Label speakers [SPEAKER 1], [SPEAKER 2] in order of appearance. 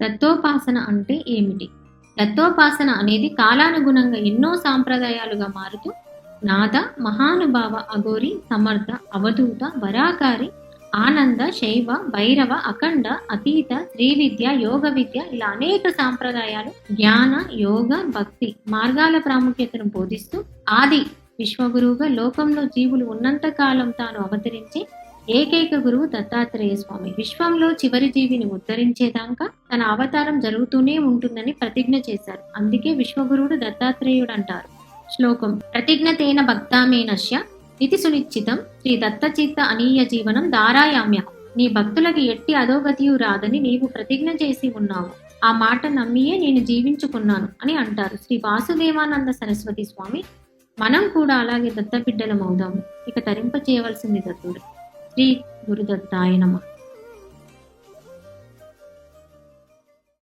[SPEAKER 1] దత్తోపాసన అంటే ఏమిటి? దత్తోపాసన అనేది కాలానుగుణంగా ఎన్నో సాంప్రదాయాలుగా మారుతూ నాద మహానుభావ అఘోరి సమర్థ అవధూత వరాకారి ఆనంద శైవ భైరవ అఖండ అతీత శ్రీవిద్య యోగ విద్య ఇలా అనేక సాంప్రదాయాలు జ్ఞాన యోగ భక్తి మార్గాల ప్రాముఖ్యతను బోధిస్తూ ఆది విశ్వగురువుగా లోకంలో జీవులు ఉన్నంత కాలం తాను అవతరించి ఏకైక గురువు దత్తాత్రేయ స్వామి. విశ్వంలో చివరి జీవిని ఉద్ధరించేదాకా తన అవతారం జరుగుతూనే ఉంటుందని ప్రతిజ్ఞ చేశారు. అందుకే విశ్వగురువుడు దత్తాత్రేయుడు అంటారు శ్లోకం. ప్రతిజ్ఞతేన భక్తామేనశ్య ఇది సునిశ్చితం. శ్రీ దత్తచిత్త అనీయ జీవనం దారాయామ్య నీ భక్తులకి ఎట్టి అధోగతియు రాదని నీవు ప్రతిజ్ఞ చేసి ఉన్నావు. ఆ మాట నమ్మియే నేను జీవించుకున్నాను అని అంటారు. శ్రీ వాసుదేవానంద సరస్వతి స్వామి. మనం కూడా అలాగే దత్తబిడ్డలం అవుదాము. ఇక తరింప చేయవలసింది దత్తుడు. ஸ்ரீ குருதத்தாய நமக்கு